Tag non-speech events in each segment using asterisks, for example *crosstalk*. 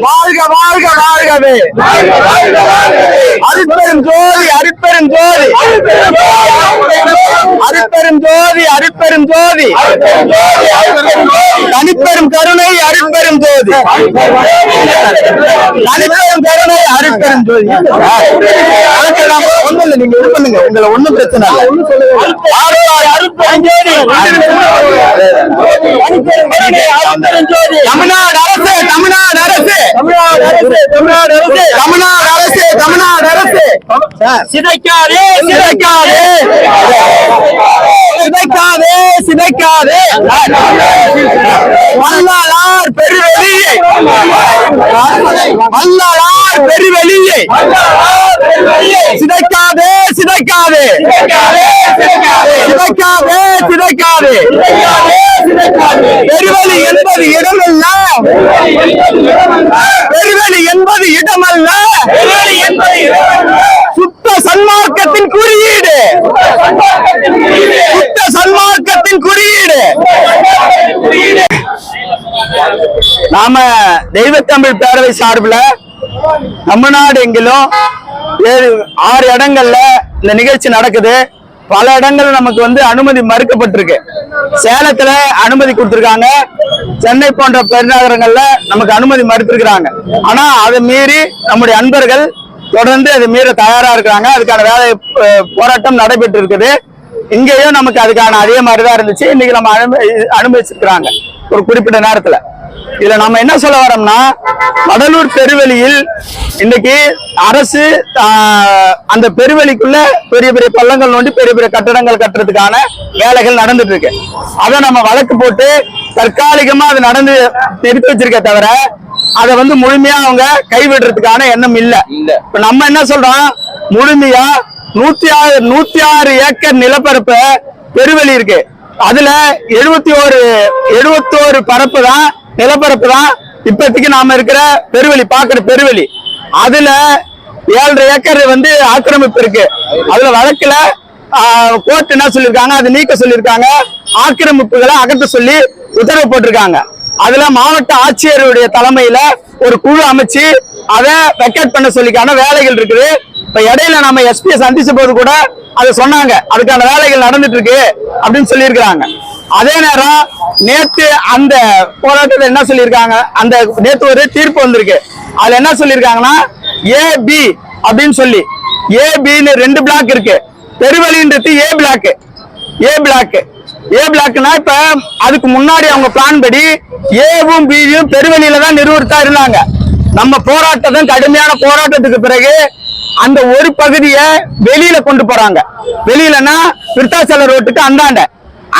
வாழ்க வாழ்க வாழ்கவே. அருட்பெரும் ஜோதி அருட்பெரும் ஜோதி. அருட்பெரும் ஜோதி அருட்பெரும் ஜோதி. தனிப்பெரும் கருணை அருட்பெரும் ஜோதி. தனிப்பெரும் கருணை அருட்பெரும் ஜோதி. ஒண்ணு நாம இல்லை நீங்க இது பண்ணுங்க. உங்களை ஒண்ணும் பிரச்சனை இல்லை. ஆழ்வார் அருட்பெரும் தமிழ்நாடு அரசு தமிழ்நாடு அரசு தமிழ்நாடு அரசு தமிழ்நாடு அரசு. தமிழ்நாடு அரசு தமிழ்நாடு அரசு. சிதைக்காதே சிதைக்காதே. சிதைக்காதே சிதைக்காதே. வல்லாளார் பெருவெளியை. வல்லாளார் பெருவெளியை. சிதைக்காதே சிதைக்காதே. சிதைக்காதே சிதைக்காதே. பெருவெளி என்பது இடமல்ல. பெருவெளி என்பது இடமல்ல. சுத்த சன்மார்க்கத்தின் குறி சுத்த சன்மார்க்கத்தின் குறியீடு நாம தெய்வத்தமிழ் பேரவை சார்பில் தமிழ்நாடு எங்கிலும் ஆறு இடங்கள்ல இந்த நிகழ்ச்சி நடக்குது. பல இடங்கள் நமக்கு வந்து அனுமதி மறுக்கப்பட்டிருக்கு. சேலத்துல அனுமதி கொடுத்திருக்காங்க. சென்னை போன்ற பெருநகரங்கள்ல நமக்கு அனுமதி மறுத்திருக்கிறாங்க. ஆனா அதை மீறி நம்முடைய அன்பர்கள் தொடர்ந்து அது மீற தயாரா இருக்கிறாங்க. அதுக்கான வேலை போராட்டம் நடைபெற்று இருக்குது இங்கேயும் நமக்கு அதுக்கான அதே மாதிரிதான் இருந்துச்சு. இன்னைக்கு நம்ம அனுமதி அனுமதிச்சிருக்கிறாங்க. ஒரு குறிப்பிட்ட நேரத்துல. இதுல நம்ம என்ன சொல்ல வரோம்னா கடலூர் பெருவெளியில் இன்னைக்கு அரசு அந்த பெருவெளிக்குள்ள பெரிய பெரிய பள்ளங்கள் நோண்டி பெரிய பெரிய கட்டடங்கள் கட்டுறதுக்கான வேலைகள் நடந்துட்டு இருக்கு அதை நம்ம வழக்கு போட்டு தற்காலிகமா அது நடந்து நிறுத்தி வச்சிருக்க தவிர அதை வந்து முழுமையா அவங்க கைவிடுறதுக்கான எண்ணம் இல்ல. இப்ப நம்ம என்ன சொல்றோம்? முழுமையா நூத்தி ஆறு நூத்தி ஆறு ஏக்கர் நிலப்பரப்பு பெருவெளி இருக்கு. அதுல எழுபத்தி ஒரு எழுபத்தோரு பரப்பு தான் நிலப்பரப்பு தான் இப்போதைக்கு நாம இருக்கிற பெருவெளி பாக்குற பெருவெளி. அதுல ஏழரை ஏக்கர் வந்து ஆக்கிரமிப்பு இருக்கு. அதுல வழக்குல கோர்ட் என்ன சொல்லியிருக்காங்க? அதை நீக்க சொல்லியிருக்காங்க. ஆக்கிரமிப்புகளை அகற்ற சொல்லி உத்தரவு போட்டிருக்காங்க. அதுல மாவட்ட ஆட்சியருடைய தலைமையில ஒரு குழு அமைச்சு அதை வெக்கேட் பண்ண சொல்லிக்கான வேலைகள் இருக்குது. இப்ப இடையில நம்ம எஸ்பியை சந்திச்ச போது கூட அதை சொன்னாங்க. அதுக்கான வேலைகள் நடந்துட்டு இருக்கு அப்படின்னு சொல்லியிருக்கிறாங்க. அதே நேரம் நேத்து அந்த போராட்டத்தில் என்ன சொல்லியிருக்காங்க? அந்த நேத்து ஒரு தீர்ப்பு வந்திருக்கு. அதுல என்ன சொல்லியிருக்காங்கன்னா ஏ பி அப்படின்னு சொல்லி. ஏ பின்னு ரெண்டு பிளாக் இருக்கு. பெருவழின்றது ஏ பிளாக் ஏ பிளாக் ஏ பிளாக்னா இப்ப அதுக்கு முன்னாடி அவங்க பிளான் படி ஏவும் பியும் பெருவெளியில தான் நிறுவனத்தா இருந்தாங்க. நம்ம போராட்டம் கடுமையான போராட்டத்துக்கு பிறகு அந்த ஒரு பகுதியை வெளியில கொண்டு போறாங்க. வெளியிலனா விருத்தாச்சல ரோட்டுக்கு அந்தாண்ட.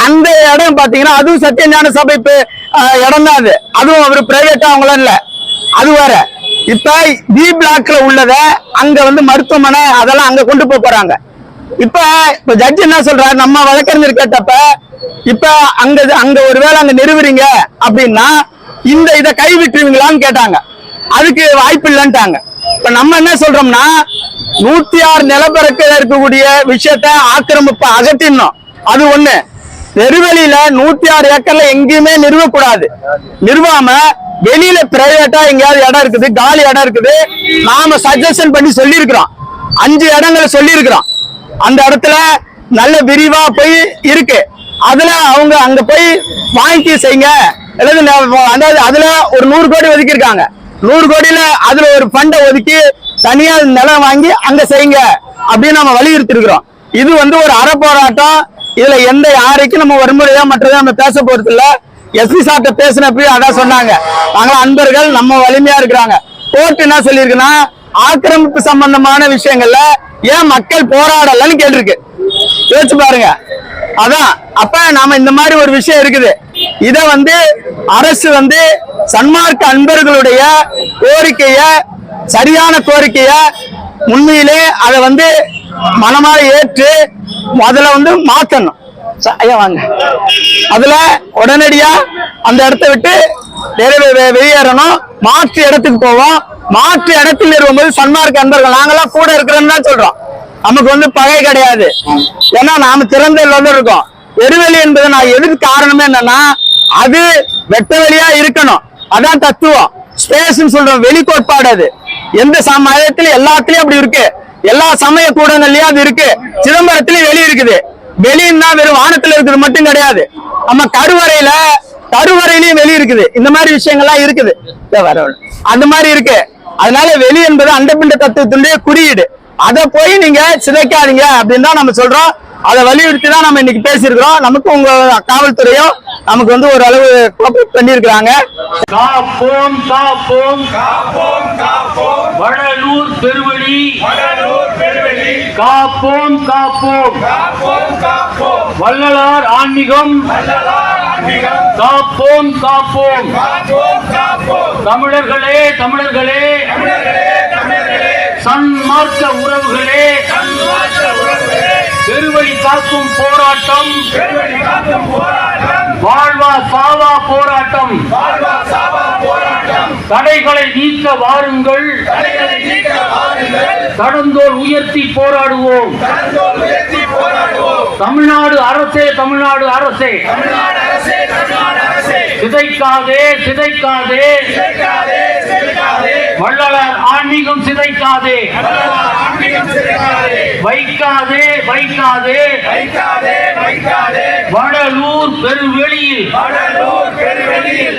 அந்த இடம் பாத்தீங்கன்னா அதுவும் சத்தியஞான சபை இடம் தான் அது. அதுவும் அவர் பிரைவேட்டா அவங்களாம் இல்ல. அது வேற. இப்ப பி பிளாக்ல உள்ளத அங்க வந்து மருத்துவமனை அதெல்லாம் அங்க கொண்டு போக போறாங்க. இப்ப இப்ப ஜட்ஜ் என்ன சொல்றாரு? நம்ம வழக்கறிஞர் கேட்டப்ப இப்ப அங்க அங்க ஒருவேளை அங்க நிறுவுறீங்க அப்படின்னா இந்த இதை கைவிட்டுருவீங்களான்னு கேட்டாங்க. அதுக்கு வாய்ப்பு இல்லைன்ட்டாங்க. இப்ப நம்ம என்ன சொல்றோம்னா நூத்தி ஆறு நிலப்பரப்பில் இருக்கக்கூடிய விஷயத்த ஆக்கிரமிப்ப அகற்றிடணும். அது ஒண்ணு. நெருவெளியில நூத்தி ஆறு ஏக்கர்ல எங்கேயுமே நிறுவக்கூடாது. நிறுவாம வெளியில பிரைவேட்டா எங்கேயாவது இடம் இருக்குது காலி இடம் இருக்குது நாம சஜஷன் பண்ணி சொல்லியிருக்கிறோம். அஞ்சு இடங்களை சொல்லியிருக்கிறோம். அந்த இடத்துல நல்ல விரிவா போய் இருக்கு. அதுல அவங்க அங்க போய் வாங்கி செய்யுங்க. அதாவது அதுல ஒரு நூறு கோடி ஒதுக்கி இருக்காங்க நூறு கோடியில அதுல ஒரு ஃபண்டை ஒதுக்கி தனியா நிலம் வாங்கி அங்க செய்யுங்க அப்படின்னு நம்ம வலியுறுத்தி இருக்கிறோம் இது வந்து ஒரு அற போராட்டம் இதுல எந்த யாருக்கும் நம்ம வன்முறையா மற்றதா நம்ம பேச போறது இல்ல எஸ்பி சார்ட்ட பேசினப்பயும் அதான் சொன்னாங்க. நாங்களும் அன்பர்கள் நம்ம வலிமையா இருக்கிறாங்க. கோர்ட் என்ன சொல்லியிருக்குன்னா ஆக்கிரமிப்பு சம்பந்தமான விஷயங்கள்ல ஏன் மக்கள் போராடலன்னு கேட்டிருக்கு. யோசிச்சு பாருங்க. அதான் அப்ப நாம இந்த மாதிரி ஒரு விஷயம் இருக்குது. இத வந்து அரசு வந்து சன்மார்க்க அன்பர்களுடைய கோரிக்கைய சரியான கோரிக்கைய உண்மையிலே அதை வந்து மனமாக ஏற்று முதல்ல வந்து மாத்தணும். ச- ஐயா வாங்க. அதுல உடனடியா அந்த இடத்த விட்டு வேற வெளியேறணும். மாற்று இடத்துக்கு போவோம். மாற்று இடத்தில் இருக்கும்போது சன்மார்க்க அன்பர்கள் நாங்களாம் கூட இருக்கிறோம்னு தான் சொல்றோம். நமக்கு வந்து பகை கிடையாது. ஏன்னா நாம திறந்த வந்து இருக்கோம். எருவெளி என்பது நான் எதுக்கு காரணமே என்னன்னா அது வெட்ட வெளியா இருக்கணும். அதான் தத்துவம். ஸ்பேஸ் சொல்றோம். வெளி கோட்பாடு அது. எந்த சமயத்திலும் எல்லாத்துலயும் அப்படி இருக்கு. எல்லா சமய கூடங்கள்லயும் அது இருக்கு. சிதம்பரத்திலயும் வெளி இருக்குது. வெளின்னா வெறும் வானத்துல இருக்கிறது மட்டும் கிடையாது. நம்ம கருவறையில கருவறையிலயும் வெளி இருக்குது. இந்த மாதிரி விஷயங்கள்லாம் இருக்குது. வர அந்த மாதிரி இருக்கு. அதனால வெளி என்பது அண்டபிண்ட தத்துவத்தினுடைய குறியீடு. அதை போய் நீங்க சிதைக்காதீங்க அப்படின்னு தான் நம்ம சொல்றோம். அதை வலியுறுத்தி தான் நம்ம இன்னைக்கு பேசியிருக்கிறோம். நமக்கு உங்க காவல்துறையும் நமக்கு வந்து ஒரு அளவு கோஆபரேட் பண்ணியிருக்கிறாங்க. காப்போம் காப்போம். வடலூர் பெருவழி. காப்போம் காப்போம். வள்ளலார் ஆன்மீகம். காப்போம் காப்போம். தமிழர்களே. தமிழர்களே. சன்மார்க்க உறவுகளே பெருவழி காக்கும் போராட்டம் வாழ்வா சாவா போராட்டம் தடைகளை நீக்க வாருங்கள் கடந்தோர் உயர்த்தி போராடுவோம். தமிழ்நாடு அரசே தமிழ்நாடு அரசே. சிதைக்காதே சிதைக்காதே வள்ளலார் ஆன்மீகம் சிதைக்காதே. வைக்காதே வைக்காதே. வடலூர் பெருவெளியில்.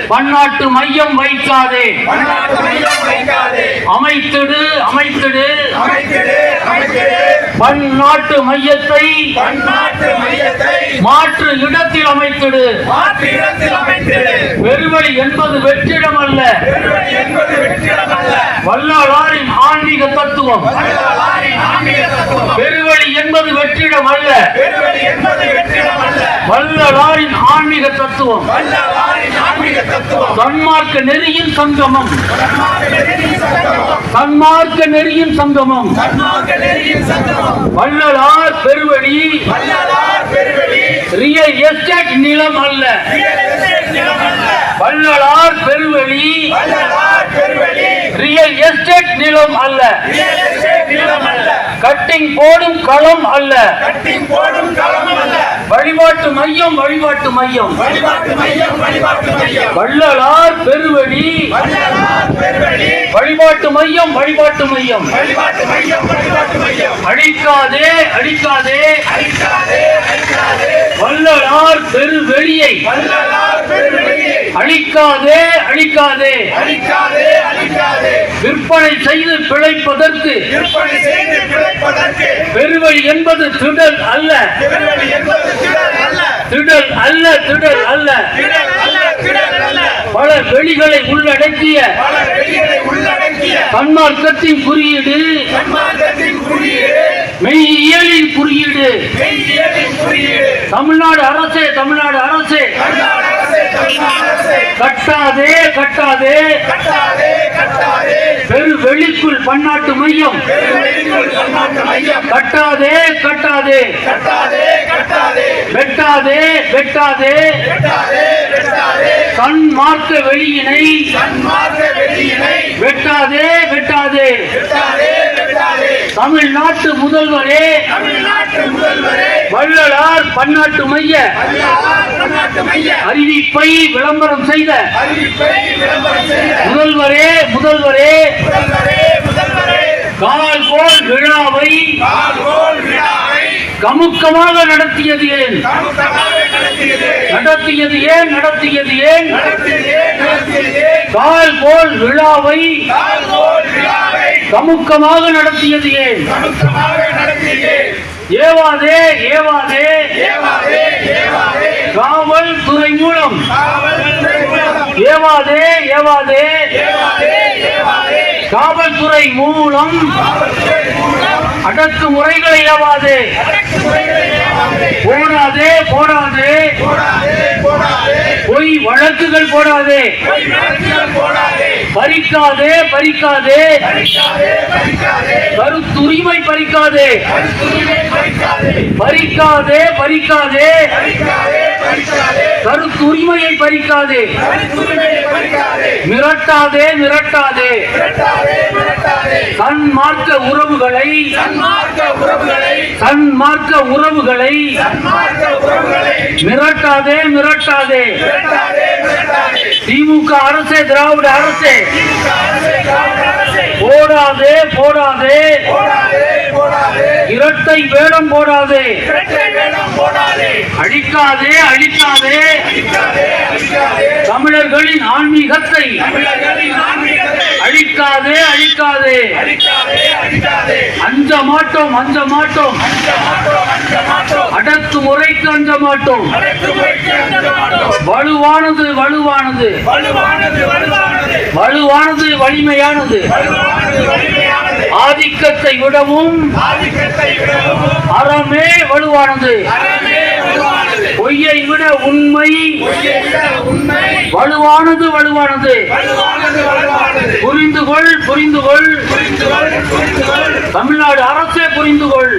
பன்னாட்டு மையம் வைக்காதே. அமைத்திடு அமைத்திடு. பன்னாட்டு மையத்தை மாற்று இடத்தில் அமைத்திடு. பெருவெளி என்பது வெற்றிடம் அல்ல வள்ளலாரின் ஆன்மீக தத்துவம். பெருவழி என்பது வெற்றிடம் அல்ல. வள்ளலாரின் ஆன்மீக தத்துவம். சன்மார்க்க நெறியின் சங்கமம். சன்மார்க்க நெறியின் சங்கமம். வள்ளலார் பெருவழி. ரியல் எஸ்டேட் நிலம் அல்ல. வள்ளலார் பெருவழி. ரியல் எஸ்டேட் நிலம் அல்ல. கட்டிங் போடும் களம் அல்ல. கட்டிங் போடும் களம் அல்ல. வழிபாட்டு மையம் வழிபாட்டு மையம். வள்ளலார் பெருவழி. வழிபாட்டு மையம் வழிபாட்டு மையம். அழிக்காதே அழிக்காதே. வள்ளலார் பெருவெளியை. வள்ளலார் பெருவெளியை. அழிக்காதே அழிக்காதே. அழிக்காதே அழிக்காதே. விற்பனை செய்து பிழைப்பதற்கு. விற்பனை செய்து பிழைப்பதற்கு. பெருவழி என்பது திடல் அல்ல. பெருவெளி என்பது திடல் அல்ல. திடல் அல்ல திடல் அல்ல. திடல் அல்ல திடல் அல்ல. பல வெளிகளை உள்ளடக்கிய பல வெளிகளை உள்ளடக்கிய தன்மார்க்கத்தின் குறியீடு. சன்மார்க்கத்தின் குறியீடு. மெய்யியலின் குறியீடு. மெய்யியலின் குறியீடு. தமிழ்நாடு அரசே தமிழ்நாடு அரசே. தமிழ்நாடு அரசே தமிழ்நாடு அரசே கட்டாதே கட்டாதே. பெரு வெளிக்குள் பன்னாட்டு மையம். கட்டாதே கட்டாதே. வெட்டாதே வெட்டாதே. கண் மார்க்க வெளியினை. வெட்டாதே வெட்டாதே வெட்டாதே. தமிழ்நாட்டு முதல்வரே. வள்ளலார் பன்னாட்டு மைய. அறிவிப்பை விளம்பரம் செய்த. முதல்வரே முதல்வரே. முதல்வரே முதல்வரே. கால் போல் விழாவை கமுக்கமாக நடத்தியது ஏன்? நடத்தியது. ஏன்? நடத்தியது ஏன்? கால் போல் விழாவை கமுக்கமாக நடத்தியது ஏன்? ஏவாதே ஏவாதே. ஏவாதே காவல்துறை மூலம். ஏவாதே ஏவாதே. காவல்துறை மூலம். காவல்துறை மூலம். அடக்குமுறைகளை ஏவாதே. போடாதே போடாதே. பொய் வழக்குகள் போடாதே. பறிக்காதே பறிக்காதே. கருத்துரிமை பறிக்காதே. பறிக்காதே. பறிக்காதே கருத்துரிமையை பறிக்காதே. மிரட்டாதே மிரட்டாதே. சன்மார்க்க உறவுகளை சன்மார்க்க உறவுகளை மிரட்டாதே மிரட்டாதே. திமுக அரசே திராவிட அரசே போடாதே போடாதே. இரட்டை வேடம் போடாதே. அழிக்காதே அழிக்காதே தமிழர்களின் ஆன்மீகத்தை அழிக்காதே அழிக்காதே. அஞ்ச மாட்டோம் அஞ்ச மாட்டோம். அடக்கு முறைக்கு அஞ்ச மாட்டோம். அஞ்ச மாட்டோம். வலுவானது வலுவானது. வலுவானது வலிமையானது. ஆதிக்கத்தை விடவும் அறமே வலுவானது. பொய்யை விட உண்மை வலுவானது வலுவானது. புரிந்து கொள் புரிந்து கொள். தமிழ்நாடு அரசே புரிந்து கொள்.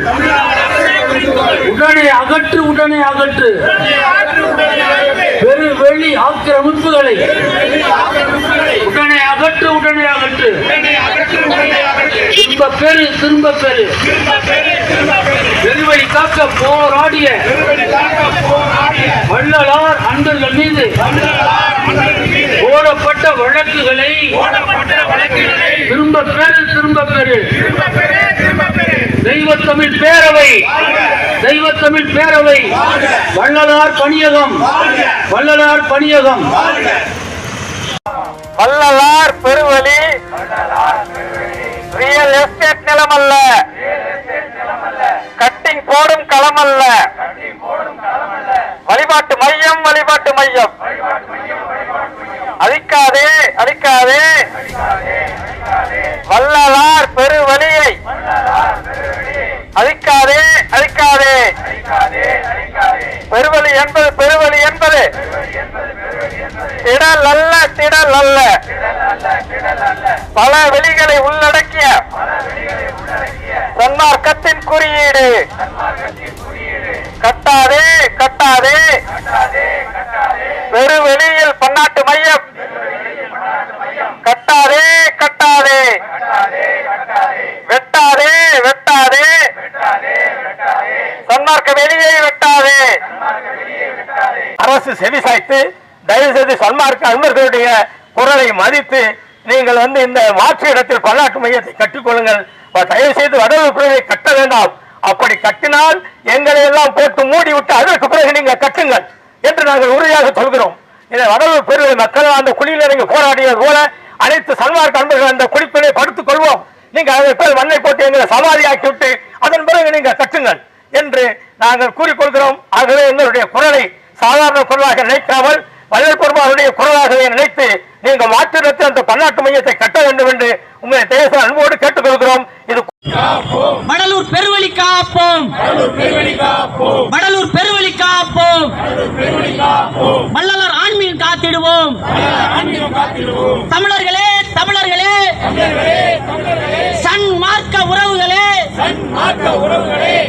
உடனே அகற்று உடனே அகற்று. பெரு வெளி ஆக்கிரமிப்புகளை உடனே அகற்று உடனே அகற்று. திரும்ப பெரு திரும்ப பெரு பெருவழி காக்க போராடிய வள்ளலார் அன்பர்கள் மீது ஓடப்பட்ட வழக்குகளை திரும்ப பெரு திரும்ப பெரு திரும்ப பெறு, திரும்ப பெறு. தெய்வத்தமிழ் பேரவை. தெய்வத்தமிழ் பேரவை. வள்ளலார் பணியகம். வள்ளலார் பணியகம். வள்ளலார் பெருவழி. ரியல் எஸ்டேட் நிலமல்ல கட்டிங் போடும் களமல்ல வழிபாட்டு மையம் வழிபாட்டு மையம். அழிக்காதே அழிக்காதே. வள்ளலார் பெருவழி அழிக்காதே அழிக்காதே பெருவழி என்பது பெருவழி என்பது. திடல் அல்ல திடல் அல்ல. பல வெளிகளை உள்ளடக்கிய. சன்மார்க்கத்தின் குறியீடு கட்டாதே கட்டாதே பெருவெளியில் பன்னாட்டு மையம் கட்டாதே கட்டாதே வெட்டாதே வெட்டாதே சன்மார்க்க வெளியை வெட்டாதே செவி செவிசாய்த்து தயவு செய்து சன்மார்க்க அன்பர்களுடைய குரலை மதித்து நீங்கள் வந்து இந்த மாற்று இடத்தில் பல்லாட்டு மையத்தை கட்டிக்கொள்ளுங்கள் தயவு செய்து வடலூர் பிரிவை கட்ட வேண்டாம். அப்படி கட்டினால் எங்களை எல்லாம் போட்டு மூடி விட்டு அதற்கு பிறகு நீங்கள் கட்டுங்கள் என்று நாங்கள் உறுதியாக சொல்கிறோம். இதை வடலூர் பெருவை மக்கள் அந்த குழியில் இறங்கி போராடியது போல அனைத்து சன்மார்க்க அன்பர்கள் அந்த குடிப்பினை படுத்துக் கொள்வோம். நீங்கள் அதை பேர் மண்ணை போட்டு எங்களை சமாதியாக்கி விட்டு அதன் பிறகு நீங்கள் கட்டுங்கள் என்று நாங்கள் கூறிக்கொள்கிறோம் ஆகவே எங்களுடைய குரலை சாதாரண குரலாக நினைக்காமல் வள்ளல் பெருமாளுடைய குரலாகவே நினைத்து நீங்கள் மாற்றிடத்தில் அந்த பன்னாட்டு மையத்தை கட்ட வேண்டும் என்று உங்களை தேச அன்போடு கேட்டுக்கொள்கிறோம். இது மடலூர் பெருவழி காப்போம். மடலூர் பெருவழி காப்போம். மல்லலர் காப்போம் ஆன்மீகம் காத்திடுவோம். தமிழர்களே தமிழர்களே. சன் மார்க்க உறவுகளே.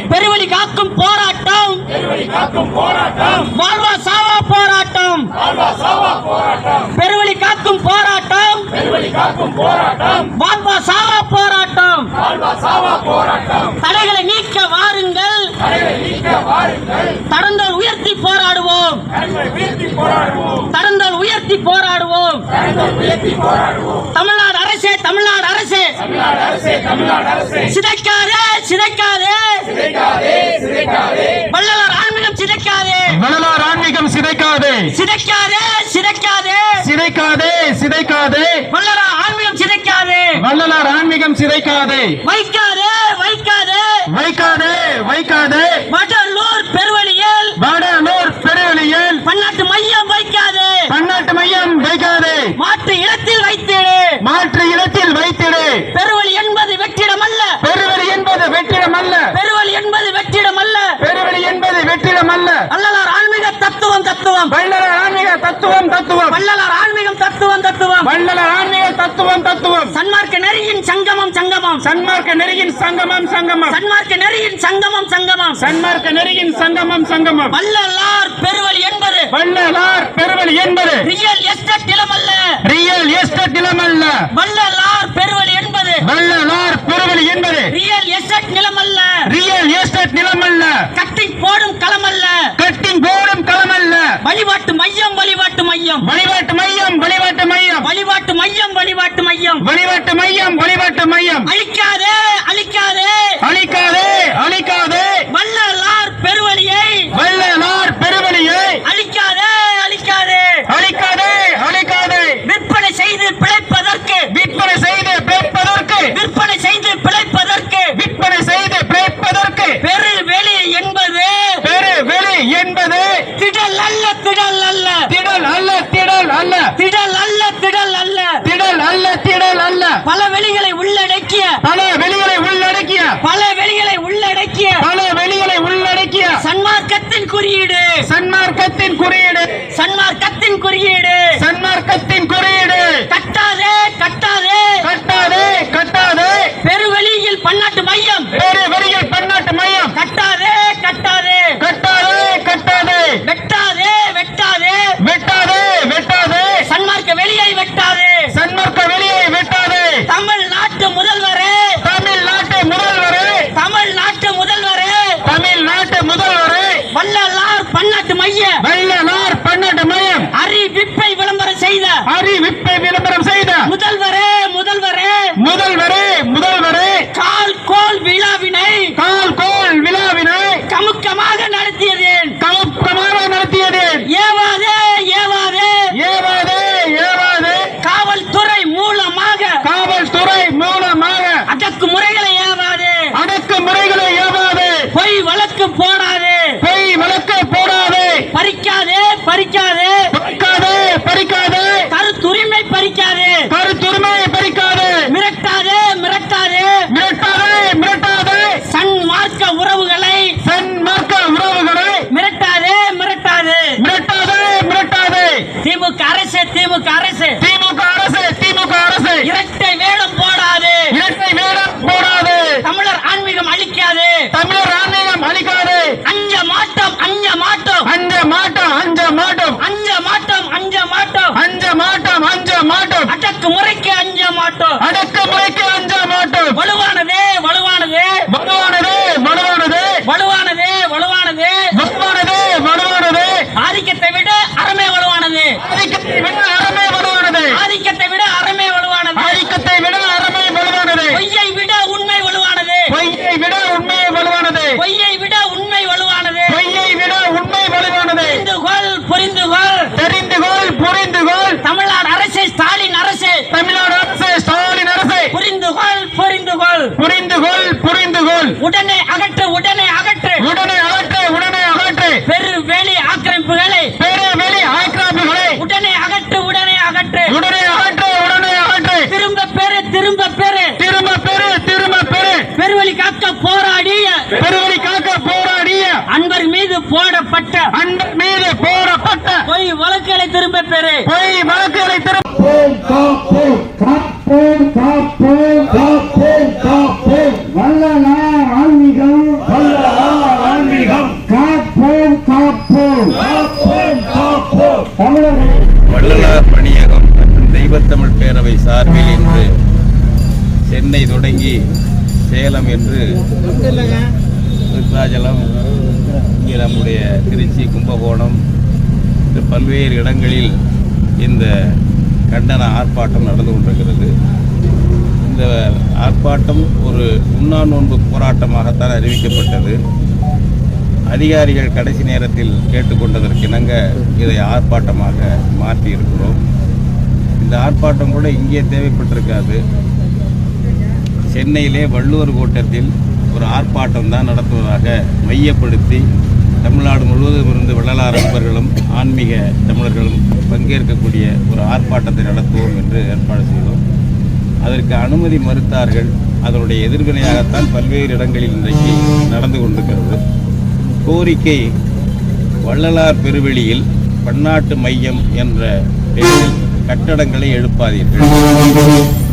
பெருவழி காக்கும் போராட்டம். பெருவழி காக்கும் போராட்டம். வாழ்வா சாவா போராட்டம். பெருவழி காக்கும் போராட்டம். பெருவழி காக்கும் போராட்டம். வாழ்வா சாவா போராட்டம். தடைகளை நீக்க வாருங்கள். தடந்தோல் உயர்த்தி போராடுவோம். தடந்தோல் உயர்த்தி போராடுவோம். தமிழ்நாடு அரசே தமிழ்நாடு அரசே. சிதைக்காதே சிதைக்காதே. வள்ளலார் ஆன்மீகம் சிதைக்காதே. வள்ளலார் ஆன்மீகம் சிதைக்காதே. சிதைக்காதே சிதைக்காதே. சிதைக்காதே சிதைக்காதே. வள்ளலார் ஆன்மீகம் சிதைக்காதே. வள்ளலார் ஆன்மீகம் சிதைக்காதே. வைக்காதே வைக்காதே. வைக்காதே வைக்காதே. வடலூர் பெருவழியில் வடலூர் பெருவெளியில் பன்னாட்டு மையம் வைக்காதே பன்னாட்டு மையம் வைக்காதே மாற்று இடத்தில் வைத்திடு மாற்று இடத்தில் வைத்திடு. பெருவழி என்பது வெற்றிடமல்ல. பெருவெளி என்பது வெற்றிடமல்ல. பெருவழி என்பது வெற்றிடமல்ல. பெருவெளி என்பது வெற்றிடமல்ல. வள்ளலார் ஆன்மீக தத்துவம் தத்துவம். வள்ளலார் ஆன்மீக தத்துவம் தத்துவம். வள்ளலார் ஆன்மீகம் தத்துவம் தத்துவம். வள்ளலார் ஆன்மீக தத்துவம் தத்துவம். சன்மார்க்க நெறியின் சங்கமம் சங்கமம். சன்மார்க்க நெறியின் சங்கமம் சங்கமம். சன்மார்க்க நெறியின் சங்கமம் சங்கமம். சன்மார்க்க நெறியின் சங்கமம் சங்கமம். வள்ளலார் பெருவழி என்பது வள்ளலார் பெருவெளி என்பது ரியல் எஸ்டேட் நிலமல்ல. ரியல் எஸ்டேட் நிலமல்ல. வள்ளலார் பெருவழி என்பது வள்ளலார் பெருவெளி என்பது ரியல் எஸ்டேட் நிலமல்ல. ரியல் எஸ்டேட் நிலமல்ல. கட்டி போடும் களமல்ல. கட்டிங் போடும் களமல்ல. வழிபாட்டு மையம் வழிபாட்டு மையம். வழிபாட்டு மையம் வழிபாட்டு மையம். வழிபாட்டு மையம் வழிபாட்டு மையம். வழிபாட்டு மையம் வழிபாட்டு மையம். அழிக்காதே அழிக்காதே. திமுக அரசு திமுக அரசு. திமுக அரசு திமுக அரசு. இரட்டை வேடம் போடாதே. இரட்டை வேடம் போடாது. தமிழர் ஆன்மீகம் அழிக்காதே. தமிழர் ஆன்மீகம் அழிக்காது. அஞ்ச மாட்டோம் அஞ்ச மாட்டோம். அஞ்ச மாட்டோம் அஞ்ச மாட்டோம். அஞ்ச மாட்டோம் அஞ்ச மாட்டோம். அஞ்ச மாட்டோம் அஞ்ச மாட்டோம். அடக்கு முறைக்கு அஞ்ச மாட்டோம். அடக்குமுறைக்கு அஞ்ச மாட்டோம். வலுவானதே வலுவானது வலுவானது வலுவானதே வலுவானதே வலுவானது வலுவானது ஆதிக்கத்தை விட அறமே வலுவானது ஆதிக்கத்தை விட அறமே வலுவானது ஆதிக்கத்தை விட அறமே வலுவானது ஆதிக்கத்தை விட அறமே வலுவானது பொய்யை விட உண்மை வலுவானது பொய்யை விட உண்மை வலுவானது பொய்யை விட உண்மை வலுவானது பொய்யை விட உண்மை வலுவானது புரிந்து கொள் புரிந்து கொள் தெரிந்து கொள் புரிந்து கொள் தமிழ்நாடு அரசு ஸ்டாலின் அரசு தமிழ்நாடு அரசு ஸ்டாலின் அரசு புரிந்து கொள் புரிந்து கொள் புரிந்து கொள் புரிந்து கொள் உடனே அகற்று உடனே அகற்று. உடனே அகற்று உடனே அகற்று. பெரு வேலி ஆக்கிரமிப்புகளை. பெரு வெளி ஆக்கிரமிப்புகளை. உடனே அகற்று உடனே அகற்று. உடனே அகற்று உடனே அகற்று. திரும்ப பெறு திரும்ப பெறு. திரும்ப பெரு திரும்ப பெரு பெருவழி காக்க போராடிய. பெருவெளி காக்க போராடிய. அன்பர் மீது போடப்பட்ட. அன்பர் மீது போடப்பட்ட. பொய் வழக்குகளை திரும்ப பெறு. பொய் வழக்குகளை திரும்ப காப்போம் காப்போம் காப்போம் காப்போம் வல்லலார் ஆன்மீகம் வல்லலார் ஆன்மீகம் காப்போம் காப்போம் காப்போம் காப்போம் தமிழர்கள் வள்ளலார் பணியகம் மற்றும் தெய்வத்தமிழ் பேரவை சார்பில் இன்று சென்னை தொடங்கி சேலம் என்று விருத்தாச்சலம் இங்கே நம்முடைய திருச்சி கும்பகோணம் இந்த பல்வேறு இடங்களில் இந்த கண்டன ஆர்ப்பாட்டம் நடந்து கொண்டிருக்கிறது. இந்த ஆர்ப்பாட்டம் ஒரு உண்ணா நோன்பு போராட்டமாகத்தான் அறிவிக்கப்பட்டது. அதிகாரிகள் கடைசி நேரத்தில் கேட்டுக்கொண்டதற்கிணங்க இதை ஆர்ப்பாட்டமாக மாற்றியிருக்கிறோம். இந்த ஆர்ப்பாட்டம் கூட இங்கே தேவைப்பட்டிருக்காது. சென்னையிலே வள்ளுவர் கோட்டத்தில் ஒரு ஆர்ப்பாட்டம் தான் நடத்துவதாக மையப்படுத்தி தமிழ்நாடு முழுவதும் இருந்து வள்ளலார் அன்பர்களும் ஆன்மீக தமிழர்களும் பங்கேற்கக்கூடிய ஒரு ஆர்ப்பாட்டத்தை நடத்துவோம் என்று ஏற்பாடு செய்தோம். அதற்கு அனுமதி மறுத்தார்கள். அதனுடைய எதிர்வினையாகத்தான் பல்வேறு இடங்களில் இன்றைக்கு நடந்து கொண்டிருக்கிறது. கோரிக்கை வள்ளலார் பெருவெளியில் பன்னாட்டு மையம் என்ற பெயரில் கட்டடங்களை எழுப்பாதீர்கள்.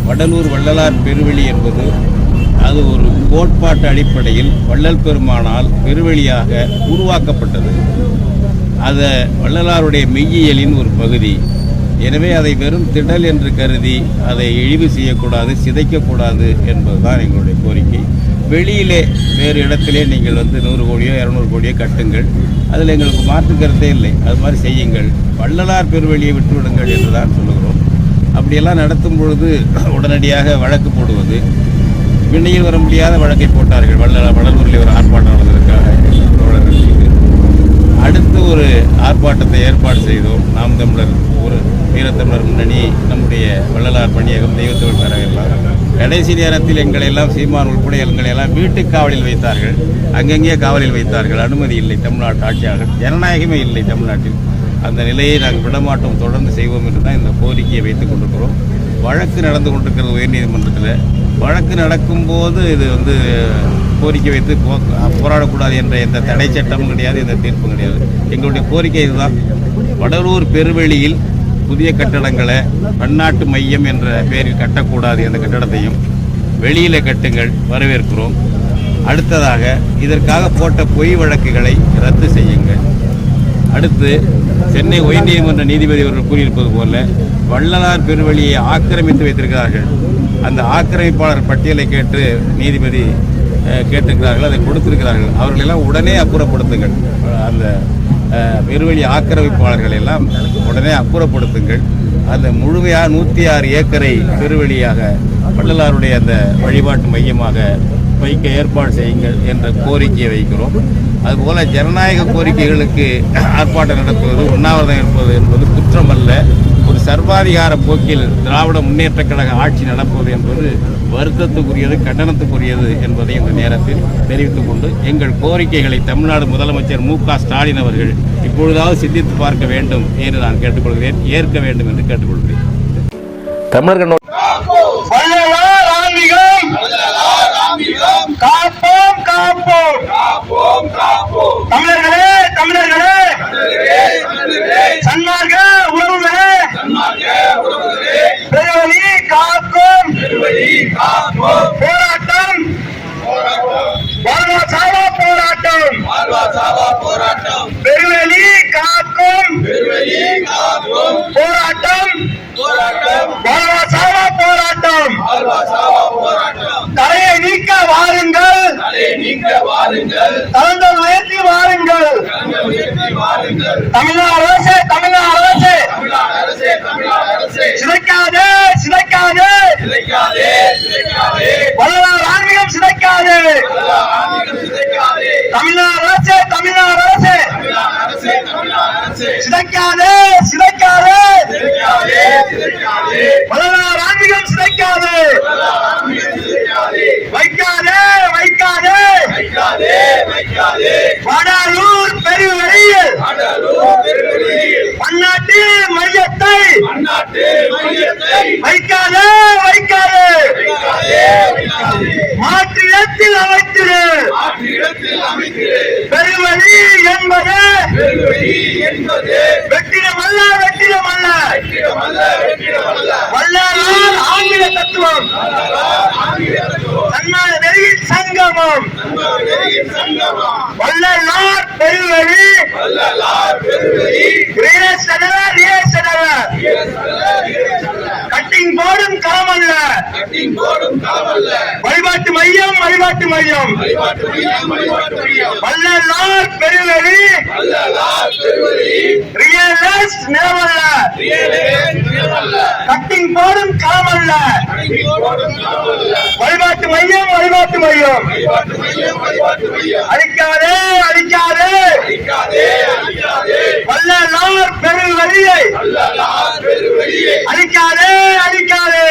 வடலூர் வள்ளலார் பெருவெளி என்பது அது ஒரு கோட்பாட்டு அடிப்படையில் வள்ளல் பெருமானால் பெருவெளியாக உருவாக்கப்பட்டது. அது வள்ளலாருடைய மெய்யியலின் ஒரு பகுதி. எனவே அதை வெறும் திடல் என்று கருதி அதை இழிவு செய்யக்கூடாது சிதைக்கக்கூடாது என்பதுதான் எங்களுடைய கோரிக்கை. வெளியிலே வேறு இடத்திலே நீங்கள் வந்து நூறு கோடியோ இரநூறு கோடியோ கட்டுங்கள். அதில் எங்களுக்கு மாற்று கருத்தே இல்லை. அது மாதிரி செய்யுங்கள். வள்ளலார் பெருவெளியை விட்டுவிடுங்கள் என்று தான் சொல்லுங்கள் அப்படியெல்லாம் நடத்தும் பொழுது *clears throat* உடனடியாக வழக்கு போடுவது. விண்ணையில் வர முடியாத வழக்கை போட்டார்கள். வள்ள வடலூரில் ஒரு ஆர்ப்பாட்டம் நடந்ததற்காக தோழர்கள் மீது அடுத்து ஒரு ஆர்ப்பாட்டத்தை ஏற்பாடு செய்தோம். நாம் தமிழர் ஒரு வீரத்தமிழர் முன்னணி நம்முடைய வள்ளலார் பணியகம் தெய்வத்தமிழ் பேரவையெல்லாம் கடைசி நேரத்தில் எங்களை எல்லாம் சீமான் உள்பட எங்களை எல்லாம் வீட்டுக் காவலில் வைத்தார்கள். அங்கங்கே காவலில் வைத்தார்கள். அனுமதி இல்லை தமிழ்நாட்டு ஆட்சியாளர்கள். ஜனநாயகமே இல்லை தமிழ்நாட்டில். அந்த நிலையை நாங்கள் விடமாட்டோம் தொடர்ந்து செய்வோம் என்று தான் இந்த கோரிக்கையை வைத்துக் கொண்டிருக்கிறோம். வழக்கு நடந்து கொண்டிருக்கிறது உயர்நீதிமன்றத்தில். வழக்கு நடக்கும்போது இது வந்து கோரிக்கை வைத்து போராடக்கூடாது என்ற எந்த தடை சட்டமும் கிடையாது எந்த தீர்ப்பும் கிடையாது. எங்களுடைய கோரிக்கை இதுதான். வடலூர் பெருவெளியில் புதிய கட்டடங்களை பன்னாட்டு மையம் என்ற பெயரில் கட்டக்கூடாது எந்த கட்டடத்தையும். வெளியில கட்டுங்கள் வரவேற்கிறோம். அடுத்ததாக இதற்காக போட்ட பொய் வழக்குகளை ரத்து செய்யுங்கள். அடுத்து சென்னை உயர்நீதிமன்ற நீதிபதி அவர்கள் கூறியிருப்பது போல வள்ளலார் பெருவழியை ஆக்கிரமித்து வைத்திருக்கிறார்கள். அந்த ஆக்கிரமிப்பாளர் பட்டியலை கேட்டு நீதிபதி கேட்டிருக்கிறார்கள் அதை கொடுத்திருக்கிறார்கள். அவர்களெல்லாம் உடனே அப்புறப்படுத்துங்கள். அந்த பெருவழி ஆக்கிரமிப்பாளர்கள் எல்லாம் உடனே அப்புறப்படுத்துங்கள். அந்த முழுமையாக நூற்றி ஆறு ஏக்கரை பெருவழியாக வள்ளலாருடைய அந்த வழிபாட்டு மையமாக வைக்க ஏற்பாடு செய்யுங்கள் என்ற கோரிக்கையை வைக்கிறோம் அதுபோல ஜனநாயக கோரிக்கைகளுக்கு ஆர்ப்பாட்டம் நடத்துவது உண்ணாவிரதம் இருப்பது என்பது குற்றமல்ல ஒரு சர்வாதிகார போக்கில் திராவிட முன்னேற்றக் கழக ஆட்சி நடப்பது என்பது வருத்தத்துக்குரியது கண்டனத்துக்குரியது என்பதை இந்த நேரத்தில் தெரிவித்துக் கொண்டு எங்கள் கோரிக்கைகளை தமிழ்நாடு முதலமைச்சர் மு க ஸ்டாலின் அவர்கள் இப்பொழுதாவது சிந்தித்து பார்க்க வேண்டும் என்று நான் கேட்டுக்கொள்கிறேன் ஏற்க வேண்டும் என்று கேட்டுக்கொள்கிறேன் தமிழர்கள் வள்ளலார் ஆன்மீகம் காப்போம் காப்போம் தமிழர்களே தமிழர்களே சன்மார்க்க உறவுகளே பெருவழி காக்கும் போராட்டம் வாழ்வா சாவா போராட்டம் பெருவெளி காக்கும் போராட்டம் வாழ்வா சாவா போராட்டம் தடையை நீக்க வாருங்கள். தளங்கள் உயர்த்தி வாருங்கள். தமிழ்நாடு அரசு தமிழ்நாடு அரசு. சிதைக்காதே சிதைக்காதே. வள்ளலார் ஆன்மீகம் சிதைக்காதே. தமிழ்நாடு அரசு தமிழ்நாடு அரசு. சிதைக்காதே வள்ளலார் ஆன்மீகம் சிதைக்காதே வைக்காதே வைக்காதே வடலூர் பெருவெளியில் பன்னாட்டு மையத்தை வைக்காதே வைக்காதே. மாற்று இடத்தில் அமைத்திரு பெருவழி என்பது வெற்றிடமல்ல வெற்றிடமல்ல. வல்லார் ஆங்கில தத்துவம். நெறியின் சங்கமம். வல்லலார் பெருவழி. ரீரசடல ரீரசடல கட்டிங் போடும் அல்ல வழிபாட்டு மையம் வழிபாட்டு மையம். வல்லலார் பெருவெளி ரியலிஸ்ட் நிலவல்ல. கட்டிங் போடும் களமல்ல. வழிபாட்டு மையம் வழிபாட்டு மையம். அழிக்காதே அழிக்காதே. வல்லலார் பெரு வழியை அழிக்காதே அழிக்காதே.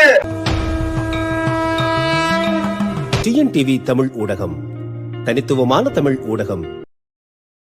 டிஎன்டிவி தமிழ் ஊடகம். தனித்துவமான தமிழ் ஊடகம்.